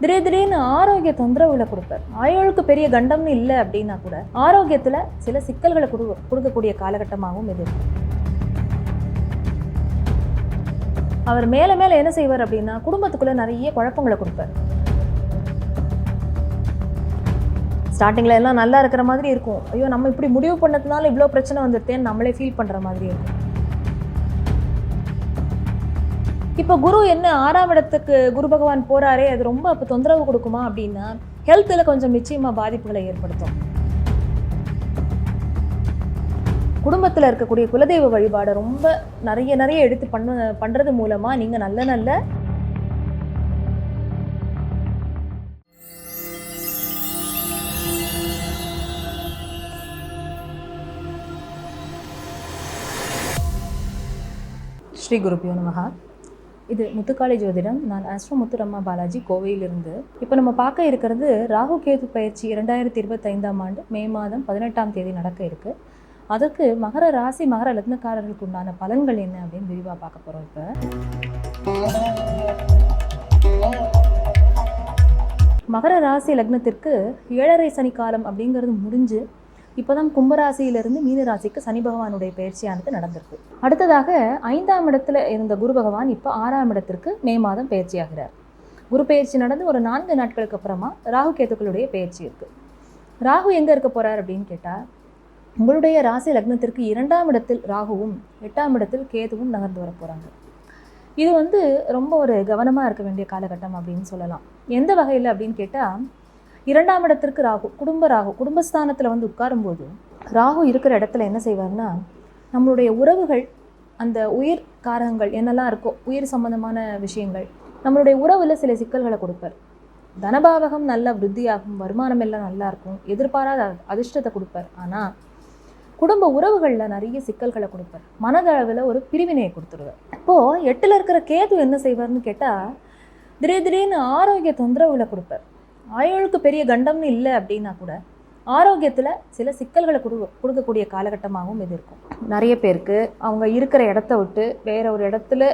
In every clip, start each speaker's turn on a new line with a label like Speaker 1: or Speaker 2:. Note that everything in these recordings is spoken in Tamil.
Speaker 1: திடீர் திடீர்னு ஆரோக்கிய தொந்தரவுகளை கொடுப்பார். ஆயுளுக்கு பெரிய கண்டம்னு இல்லை அப்படின்னா கூட ஆரோக்கியத்தில் சில சிக்கல்களை கொடு கொடுக்கக்கூடிய காலகட்டமாகவும் இது. அவர் மேலே மேலே என்ன செய்வார் அப்படின்னா குடும்பத்துக்குள்ளே நிறைய குழப்பங்களை கொடுப்பார். ஸ்டார்டிங்கில் எல்லாம் நல்லா இருக்கிற மாதிரி இருக்கும். ஐயோ நம்ம இப்படி முடிவு பண்ணதுனால இவ்வளோ பிரச்சனை வந்துருத்தேன்னு நம்மளே ஃபீல் பண்ணுற மாதிரி இருக்கும். இப்போ குரு என்ன ஆறாம் இடத்துக்கு குரு பகவான் போறாரே அது ரொம்ப அப்போ தொந்தரவு கொடுக்குமா அப்படின்னா ஹெல்த்தில் கொஞ்சம் நிச்சயமா பாதிப்புகளை ஏற்படுத்தும். குடும்பத்தில் இருக்கக்கூடிய குலதெய்வ வழிபாடை ரொம்ப நிறைய நிறைய எடுத்து பண்ண பண்ணுறது மூலமாக நீங்கள் நல்ல நல்ல ஸ்ரீ குருபியோ நமகா இது முத்துக்காலை ஜோதிடம். நான் அஸ்ரோ முத்துரம்மா பாலாஜி கோவையிலிருந்து. இப்போ நம்ம பார்க்க இருக்கிறது ராகு கேது பயிற்சி இரண்டாயிரத்தி இருபத்தைந்தாம் ஆண்டு மே மாதம் பதினெட்டாம் தேதி நடக்க இருக்கு. அதற்கு மகர ராசி மகர லக்னக்காரர்களுக்கு உண்டான பலன்கள் என்ன அப்படின்னு விரிவாக பார்க்க போகிறோம் இப்போ. மகர ராசி லக்னத்திற்கு ஏழரை சனி காலம் அப்படிங்கிறது முடிஞ்சு இப்போதான் கும்பராசியிலிருந்து மீன ராசிக்கு சனி பகவானுடைய பயிற்சியானது நடந்திருக்கு. அடுத்ததாக ஐந்தாம் இடத்துல இருந்த குரு பகவான் இப்போ ஆறாம் இடத்திற்கு மே மாதம் பயிற்சியாகிறார். குரு பயிற்சி நடந்து ஒரு நான்கு நாட்களுக்கு அப்புறமா ராகு கேத்துக்களுடைய பயிற்சி இருக்கு. ராகு எங்க இருக்க போறார் அப்படின்னு கேட்டா உங்களுடைய ராசி லக்னத்திற்கு இரண்டாம் இடத்தில் ராகுவும் எட்டாம் இடத்தில் கேதுவும் நகர்ந்து வர போறாங்க. இது வந்து ரொம்ப ஒரு கவனமாக இருக்க வேண்டிய காலகட்டம் அப்படின்னு சொல்லலாம். எந்த வகையில் அப்படின்னு கேட்டால் இரண்டாம் இடத்திற்கு ராகு குடும்ப ராகு குடும்பஸ்தானத்தில் வந்து உட்காரும்போது ராகு இருக்கிற இடத்துல என்ன செய்வார்னா நம்மளுடைய உறவுகள் அந்த உயிர் காரகங்கள் என்னெல்லாம் இருக்கோ உயிர் சம்பந்தமான விஷயங்கள் நம்மளுடைய உறவில் சில சிக்கல்களை கொடுப்பார். தனபாவகம் நல்ல விருத்தியாகும் வருமானம் எல்லாம் நல்லா இருக்கும் எதிர்பாராத அதிர்ஷ்டத்தை கொடுப்பார். ஆனால் குடும்ப உறவுகளில் நிறைய சிக்கல்களை கொடுப்பார். மனதளவில் ஒரு பிரிவினையை கொடுத்துருவார். இப்போது எட்டில் இருக்கிற கேது என்ன செய்வார்னு கேட்டால் திடீர் திடீர்னு ஆரோக்கிய தொந்தரவுகளை கொடுப்பார். ஆயுளுக்கு பெரிய கண்டம்னு இல்லை அப்படின்னா கூட ஆரோக்கியத்தில் சில சிக்கல்களை கொடு கொடுக்கக்கூடிய காலகட்டமாகவும் இது இருக்கும். நிறைய பேருக்கு அவங்க இருக்கிற இடத்த விட்டு வேற ஒரு இடத்துல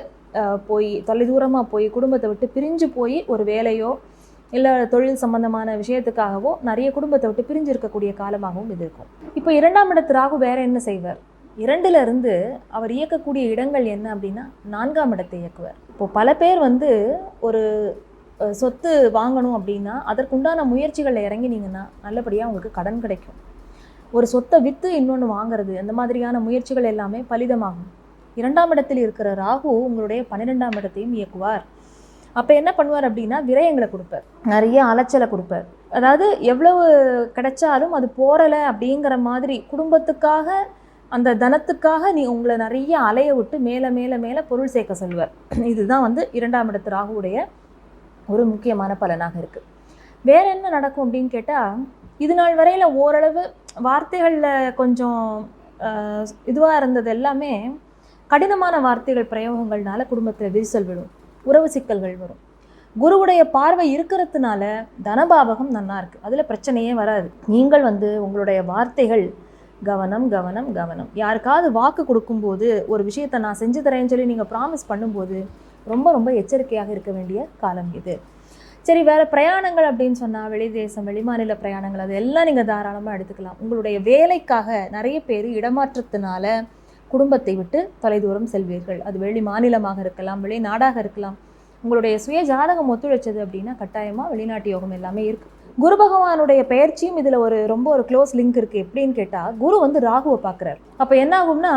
Speaker 1: போய் போய் தொலைதூரமாக போய் குடும்பத்தை விட்டு பிரிஞ்சு போய் ஒரு வேலையோ இல்லை தொழில் சம்பந்தமான விஷயத்துக்காகவோ நிறைய குடும்பத்தை விட்டு பிரிஞ்சு இருக்கக்கூடிய காலமாகவும் இது இருக்கும். இப்போ இரண்டாம் இடத்து ராகு வேற என்ன செய்வார்? இரண்டுல இருந்து அவர் இயக்கக்கூடிய இடங்கள் என்ன அப்படின்னா நான்காம் இடத்தை இயக்குவார். இப்போ பல பேர் வந்து ஒரு சொத்து வாங்கணும் அப்படின்னா அதற்குண்டான முயற்சிகளில் இறங்கினீங்கன்னா நல்லபடியாக உங்களுக்கு கடன் கிடைக்கும். ஒரு சொத்தை விற்று இன்னொன்று வாங்குறது அந்த மாதிரியான முயற்சிகள் எல்லாமே பலிதமாகும். இரண்டாம் இடத்தில் இருக்கிற ராகு உங்களுடைய பன்னிரெண்டாம் இடத்தையும் இயக்குவார். அப்போ என்ன பண்ணுவார் அப்படின்னா விரயங்களை கொடுப்பார். நிறைய அலைச்சலை கொடுப்பார். அதாவது எவ்வளவு கிடைச்சாலும் அது போரலை அப்படிங்கிற மாதிரி குடும்பத்துக்காக அந்த தனத்துக்காக நீ உங்களை நிறைய அலைய விட்டு மேலே மேலே மேலே பொருள் சேர்க்க சொல்வார். இதுதான் வந்து இரண்டாம் இடத்து ராகுவுடைய ஒரு முக்கியமான பலனாக இருக்குது வேற என்ன நடக்கும் அப்படின்னு கேட்டால் இது நாள் வரையில் ஓரளவு வார்த்தைகளில் கொஞ்சம் இதுவாக இருந்தது எல்லாமே கடினமான வார்த்தைகள் பிரயோகங்கள்னால குடும்பத்தில் விரிசல் விடும் உறவு சிக்கல்கள் வரும். குருவுடைய பார்வை இருக்கிறதுனால தனபாவகம் நல்லா இருக்குது அதில் பிரச்சனையே வராது. நீங்கள் வந்து உங்களுடைய வார்த்தைகள் கவனம் கவனம் கவனம். யாருக்காவது வாக்கு கொடுக்கும்போது ஒரு விஷயத்தை நான் செஞ்சு தரேன்னு சொல்லி நீங்கள் ப்ராமிஸ் பண்ணும்போது ரொம்ப ரொம்ப எச்சரிக்கையாக இருக்க வேண்டிய காலம் இது. சரி வேறு பிரயாணங்கள் அப்படின்னு சொன்னால் வெளி தேசம் வெளிமாநில பிரயாணங்கள் அது எல்லாம் நீங்கள் தாராளமாக எடுத்துக்கலாம். உங்களுடைய வேலைக்காக நிறைய பேர் இடமாற்றத்தினால குடும்பத்தை விட்டு தொலைதூரம் செல்வீர்கள். அது வெளி மாநிலமாக இருக்கலாம் வெளிநாடாக இருக்கலாம். உங்களுடைய சுய ஜாதகம் ஒத்துழைச்சது அப்படின்னா கட்டாயமாக வெளிநாட்டு யோகம் எல்லாமே இருக்குது குரு பகவானுடைய பெயர்ச்சியும் இதில் ஒரு ரொம்ப ஒரு க்ளோஸ் லிங்க் இருக்குது எப்படின்னு கேட்டால் குரு வந்து ராகுவை பார்க்குறாரு. அப்போ என்ன ஆகும்னா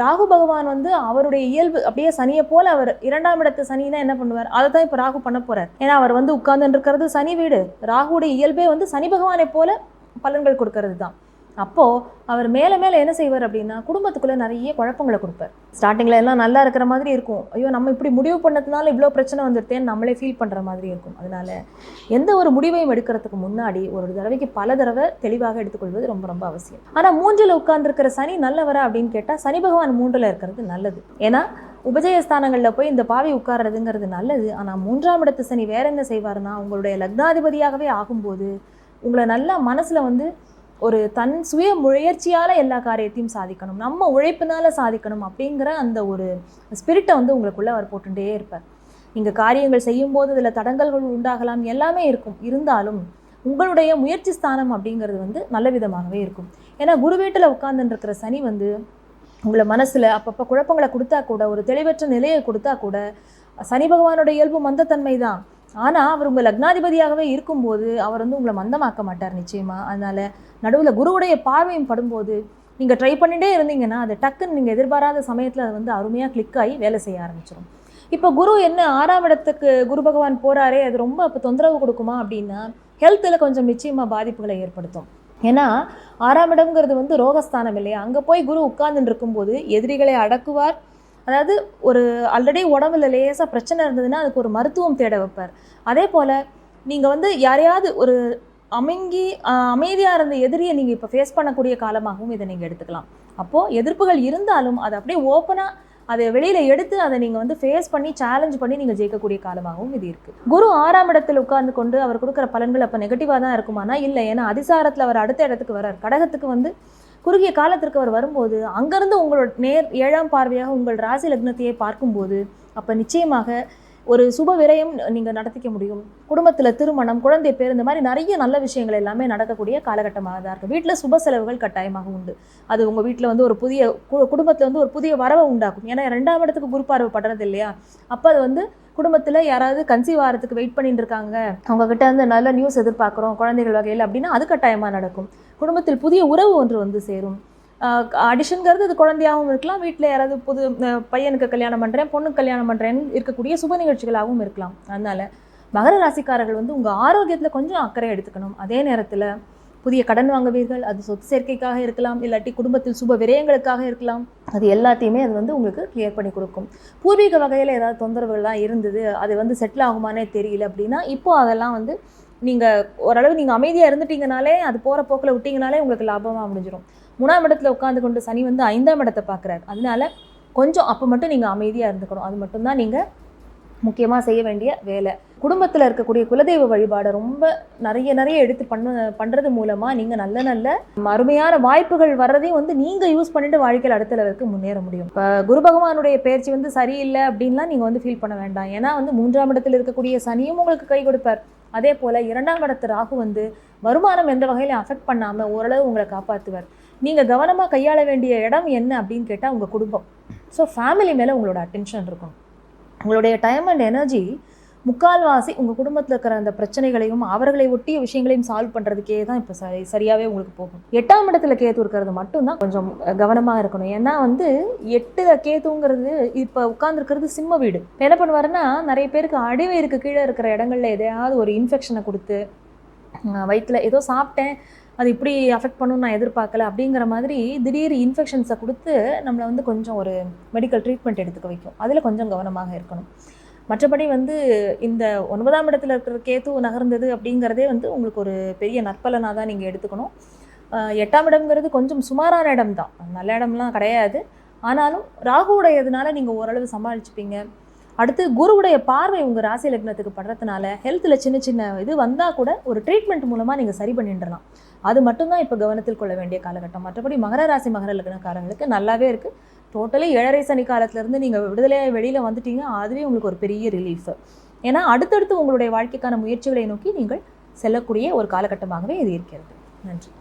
Speaker 1: ராகு பகவான் வந்து அவருடைய இயல்பு அப்படியே சனியை போல் அவர் இரண்டாம் இடத்து சனினா என்ன பண்ணுவார்? அதை தான் இப்போ ராகு பண்ண போகிறார் ஏன்னா அவர் வந்து உட்கார்ந்துட்டு இருக்கிறது சனி வீடு. ராகுடைய இயல்பே வந்து சனி பகவானை போல பலன்கள் கொடுக்கறது தான் அப்போது அவர் மேலே மேலே என்ன செய்வார் அப்படின்னா குடும்பத்துக்குள்ளே நிறைய குழப்பங்களை கொடுப்பார். ஸ்டார்டிங்கில் எல்லாம் நல்லா இருக்கிற மாதிரி இருக்கும். ஐயோ நம்ம இப்படி முடிவு பண்ணதுனால இவ்வளோ பிரச்சனை வந்துருத்தேன்னு நம்மளே ஃபீல் பண்ணுற மாதிரி இருக்கும். அதனால் எந்த ஒரு முடிவையும் எடுக்கிறதுக்கு முன்னாடி ஒரு தடவைக்கு பல தடவை தெளிவாக எடுத்துக்கொள்வது ரொம்ப ரொம்ப அவசியம். ஆனால் மூன்றில் உட்கார்ந்துருக்கிற சனி நல்லவரா அப்படின்னு கேட்டால் சனி பகவான் மூன்றில் இருக்கிறது நல்லது. ஏன்னா உபஜயஸ்தானங்களில் போய் இந்த பாவி உட்கார்றதுங்கிறது நல்லது. ஆனால் மூன்றாம் இடத்து சனி வேற என்ன செய்வாருன்னா உங்களுடைய லக்னாதிபதியாகவே ஆகும்போது உங்களை நல்லா மனசில் வந்து ஒரு தன் சுய முயற்சியால் எல்லா காரியத்தையும் சாதிக்கணும். நம்ம உழைப்பினால சாதிக்கணும் அப்படிங்கிற அந்த ஒரு ஸ்பிரிட்டை வந்து உங்களுக்குள்ளே அவர் போட்டுட்டே இருப்பார். நீங்கள் காரியங்கள் செய்யும்போது அதில் தடங்கல்கள் உண்டாகலாம் எல்லாமே இருக்கும். இருந்தாலும் உங்களுடைய முயற்சி ஸ்தானம் அப்படிங்கிறது வந்து நல்ல விதமாகவே இருக்கும். ஏன்னா குரு வீட்டில் உட்கார்ந்துருக்கிற சனி வந்து உங்களை மனசில் அப்பப்போ குழப்பங்களை கொடுத்தா கூட ஒரு தெளிவற்ற நிலையை கொடுத்தா கூட சனி பகவானோட இயல்பு மந்தத்தன்மை தான் ஆனால் அவர் உங்கள் லக்னாதிபதியாகவே இருக்கும்போது அவர் வந்து உங்களை மந்தமாக்க மாட்டார் நிச்சயமாக அதனால் நடுவில் குருவுடைய பார்வையும் படும்போது நீங்கள் ட்ரை பண்ணிகிட்டே இருந்தீங்கன்னா அது டக்குன்னு நீங்கள் எதிர்பாராத சமயத்தில் அது வந்து அருமையாக கிளிக் ஆகி வேலை செய்ய ஆரம்பிச்சிடும் இப்போ குரு என்ன ஆறாம் இடத்துக்கு குரு பகவான் போகிறாரே அது ரொம்ப இப்போ தொந்தரவு கொடுக்குமா அப்படின்னா ஹெல்த்தில் கொஞ்சம் நிச்சயமாக பாதிப்புகளை ஏற்படுத்தும். ஏன்னா ஆறாம் இடம்ங்கிறது வந்து ரோகஸ்தானம் இல்லையா? அங்கே போய் குரு உட்கார்ந்துட்டு இருக்கும்போது எதிரிகளை அடக்குவார் அதாவது ஒரு ஆல்ரெடி உடம்புல லேசாக பிரச்சனை இருந்ததுன்னா அதுக்கு ஒரு மருத்துவம் தேட வைப்பார். அதே போல் நீங்கள் வந்து யாரையாவது ஒரு அமைங்கி அமைதியாக இருந்த எதிரியை நீங்கள் இப்போ ஃபேஸ் பண்ணக்கூடிய காலமாகவும் இதை நீங்கள் எடுத்துக்கலாம். அப்போது எதிர்ப்புகள் இருந்தாலும் அதை அப்படியே ஓப்பனாக அதை வெளியில் எடுத்து அதை நீங்கள் வந்து ஃபேஸ் பண்ணி சேலஞ்ச் பண்ணி நீங்கள் ஜெயிக்கக்கூடிய காலமாகவும் இது இருக்குது குரு ஆறாம் இடத்தில் உட்கார்ந்து கொண்டு அவர் கொடுக்குற பலன்கள் அப்போ நெகட்டிவாக தான் இருக்குமானா? இல்லை. ஏன்னா அதிசாரத்தில் அவர் அடுத்த இடத்துக்கு வரார் கடகத்துக்கு வந்து குறுகிய காலத்திற்கு அவர் வரும்போது அங்கேருந்து உங்களோட நேர் ஏழாம் பார்வையாக உங்கள் ராசி லக்னத்தையே பார்க்கும்போது அப்போ நிச்சயமாக ஒரு சுப விரயம் நீங்கள் நடத்திக்க முடியும். குடும்பத்தில் திருமணம் குழந்தை பேர் இந்த மாதிரி நிறைய நல்ல விஷயங்கள் எல்லாமே நடக்கக்கூடிய காலகட்டமாக தான் இருக்குது வீட்டில் சுப செலவுகள் கட்டாயமாக உண்டு. அது உங்கள் வீட்டில் வந்து ஒரு புதிய கு- குடும்பத்தில் வந்து ஒரு புதிய வரவை உண்டாக்கும். ஏன்னா ரெண்டாம் இடத்துக்கு குருப்பார்வை படுறது இல்லையா? அப்போ அது வந்து குடும்பத்தில் யாராவது கன்சீவ் ஆகிறதுக்கு வெயிட் பண்ணிட்டு இருக்காங்க. அவங்கக்கிட்ட வந்து இருந்து நல்ல நியூஸ் எதிர்பார்க்குறோம் குழந்தைகள் வகையில் அப்படின்னா அது கட்டாயமாக நடக்கும். குடும்பத்தில் புதிய உறவு ஒன்று வந்து சேரும். அடிஷனுங்கிறது அது குழந்தையாகவும் இருக்கலாம். வீட்டில் யாராவது புது பையனுக்கு கல்யாணம் பண்ணுறேன் பொண்ணுக்கு கல்யாணம் பண்ணுறேன்னு இருக்கக்கூடிய சுப நிகழ்ச்சிகளாகவும் இருக்கலாம். அதனால் மகர ராசிக்காரர்கள் வந்து உங்கள் ஆரோக்கியத்தில் கொஞ்சம் அக்கறை எடுத்துக்கணும். அதே நேரத்தில் புதிய கடன் வாங்குவீர்கள் அது சொத்து சேர்க்கைக்காக இருக்கலாம் இல்லாட்டி குடும்பத்தில் சுப விரயங்களுக்காக இருக்கலாம். அது எல்லாத்தையுமே அது வந்து உங்களுக்கு கிளியர் பண்ணி கொடுக்கும். பூர்வீக வகையில் ஏதாவது தொந்தரவுகள்லாம் இருந்தது அது வந்து செட்டில் ஆகுமானே தெரியல அப்படின்னா இப்போது அதெல்லாம் வந்து நீங்கள் ஓரளவு நீங்கள் அமைதியாக இருந்துட்டீங்கனாலே அது போகிற போக்கில் விட்டீங்கனாலே உங்களுக்கு லாபமாக முடிஞ்சிடும் மூணாம் இடத்துல உட்காந்து கொண்டு சனி வந்து ஐந்தாம் இடத்தை பார்க்குறாரு. அதனால கொஞ்சம் அப்போ மட்டும் நீங்கள் அமைதியாக இருந்துக்கணும். அது மட்டும்தான் நீங்கள் முக்கியமாக செய்ய வேண்டிய வேலை. குடும்பத்தில் இருக்கக்கூடிய குலதெய்வ வழிபாடை ரொம்ப நிறைய நிறைய எடுத்து பண்ண பண்ணுறது மூலமாக நீங்கள் நல்ல நல்ல அருமையான வாய்ப்புகள் வர்றதையும் வந்து நீங்கள் யூஸ் பண்ணிட்டு வாழ்க்கையில் அடுத்த லெவலுக்கு முன்னேற முடியும். இப்போ குரு பகவானுடைய பயிற்சி வந்து சரியில்லை அப்படின்லாம் நீங்கள் வந்து ஃபீல் பண்ண வேண்டாம். ஏன்னா வந்து மூன்றாம் இடத்தில் இருக்கக்கூடிய சனியும் உங்களுக்கு கை கொடுப்பார். அதே போல் இரண்டாம் இடத்து ராகு வந்து வருமானம் எந்த வகையிலும் அஃபெக்ட் பண்ணாமல் ஓரளவு உங்களை காப்பாற்றுவார் நீங்கள் கவனமாக கையாள வேண்டிய இடம் என்ன அப்படின்னு கேட்டால் உங்கள் குடும்பம். ஸோ ஃபேமிலி மேலே உங்களோட அட்டென்ஷன் இருக்கும். உங்களுடைய டைம் அண்ட் எனர்ஜி முக்கால்வாசி உங்கள் குடும்பத்தில் இருக்கிற அந்த பிரச்சனைகளையும் அவர்களை ஒட்டிய விஷயங்களையும் சால்வ் பண்ணுறதுக்கே தான் இப்போ சரி சரியாகவே உங்களுக்கு போகும். எட்டாம் இடத்துல கேத்து இருக்கிறது மட்டும்தான் கொஞ்சம் கவனமாக இருக்கணும். ஏன்னா வந்து எட்டு கேத்துங்கிறது இப்போ உட்காந்துருக்கிறது சிம்ம வீடு. என்ன பண்ணுவாருன்னா நிறைய பேருக்கு அடிவயிறுக்கு கீழே இருக்கிற இடங்கள்ல எதையாவது ஒரு இன்ஃபெக்ஷனை கொடுத்து வயிற்றில் ஏதோ சாப்பிட்டேன் அது இப்படி அஃபெக்ட் பண்ணும் நான் எதிர்பார்க்கல அப்படிங்கிற மாதிரி திடீர் இன்ஃபெக்ஷன்ஸை கொடுத்து நம்மளை வந்து கொஞ்சம் ஒரு மெடிக்கல் ட்ரீட்மெண்ட் எடுத்துக்க வைக்கும். அதில் கொஞ்சம் கவனமாக இருக்கணும். மற்றபடி வந்து இந்த ஒன்பதாம் இடத்துல இருக்கிற கேத்து நகர்ந்தது அப்படிங்கிறதே வந்து உங்களுக்கு ஒரு பெரிய நற்பலனாக தான் நீங்கள் எடுத்துக்கணும். எட்டாம் இடம்ங்கிறது கொஞ்சம் சுமாரான இடம் தான் நல்ல இடம்லாம் கிடையாது. ஆனாலும் ராகுவுடையதுனால நீங்கள் ஓரளவு சமாளிச்சுப்பீங்க. அடுத்து குருவுடைய பார்வை உங்கள் ராசி லக்னத்துக்கு படுறதுனால ஹெல்த்தில் சின்ன சின்ன இது வந்தால் கூட ஒரு ட்ரீட்மெண்ட் மூலமாக நீங்கள் சரி பண்ணிடலாம். அது மட்டும்தான் இப்போ கவனத்தில் கொள்ள வேண்டிய காலகட்டம். மற்றபடி மகர ராசி மகர லக்னக்காரங்களுக்கு நல்லாவே இருக்குது டோட்டலி ஏழரை சனி காலத்துலேருந்து நீங்கள் விடுதலையாக வெளியில் வந்துட்டீங்க. அதுவே உங்களுக்கு ஒரு பெரிய ரிலீஃப் ஏன்னா அடுத்தடுத்து உங்களுடைய வாழ்க்கைக்கான முயற்சிகளை நோக்கி நீங்கள் செல்லக்கூடிய ஒரு காலகட்டமாகவே இது இருக்கிறது. நன்றி.